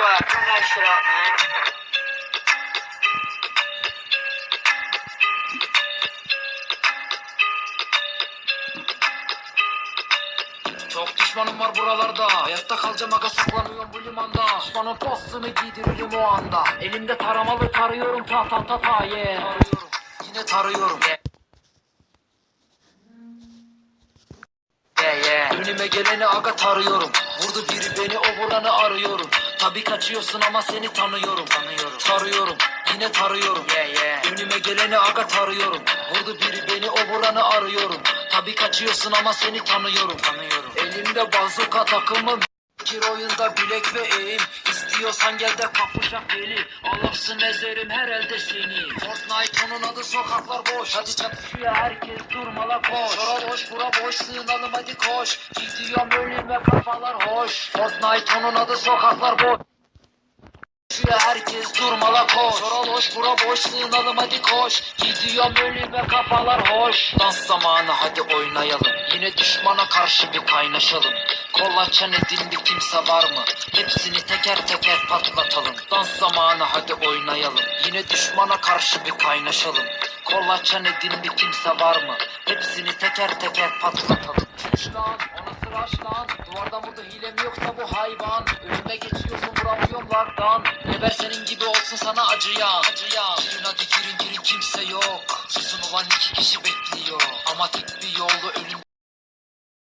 squad. Turn that shit up, man. Çok düşmanım var buralarda Hayatta kalacağım aga saklanıyorum bu limanda Düşmanın postunu giydiririm o anda Elimde taramalı tarıyorum ta ta ta ta yeah Tarıyorum yine tarıyorum yeah. Önüme geleni aga tarıyorum. Vurdu biri beni o vuranı arıyorum. Tabi kaçıyorsun ama seni tanıyorum. Tanıyorum. Tarıyorum yine tarıyorum. Yeah yeah. Önüme geleni aga tarıyorum. Vurdu biri beni o vuranı arıyorum. Tabi kaçıyorsun ama seni tanıyorum. Tanıyorum. Elimde bazuka takımım. Bir oyunda bilek ve eğim İstiyorsan gel de kapışak deli. Alırsın ezerim her elde seni. Fortnite onun adı sokaklar boş. Hadi çatışıyor herkes durmala koş. Şora boş bura boş sığınalım hadi koş. Gidiyorum ölüme kafalar hoş. Fortnite onun adı sokaklar boş Şuraya herkes durmala koş. Boş bura boş sığınalım hadi koş. Gidiyorum ölüme kafalar hoş. Dans zamanı hadi oynayalım. Yine düşmana karşı bir kaynaşalım. Kolaçan edindi kimse var mı? Hepsini teker teker patlatalım. Dans zamanı hadi oynayalım. Yine düşmana karşı bir kaynaşalım. Kolaçan edindi kimse var mı? Hepsini teker teker patlatalım. Ona sıraş lan. Duvarda vurdu hile yoksa bu hayvan. Önüme geçiyorsun vuramıyorum lardan Geber senin gibi olsun sana acıyan. Acıyan. Girin hadi girin girin kimse yok. Susun ulan iki kişi bekliyor. Ama tek bir yolda ölüm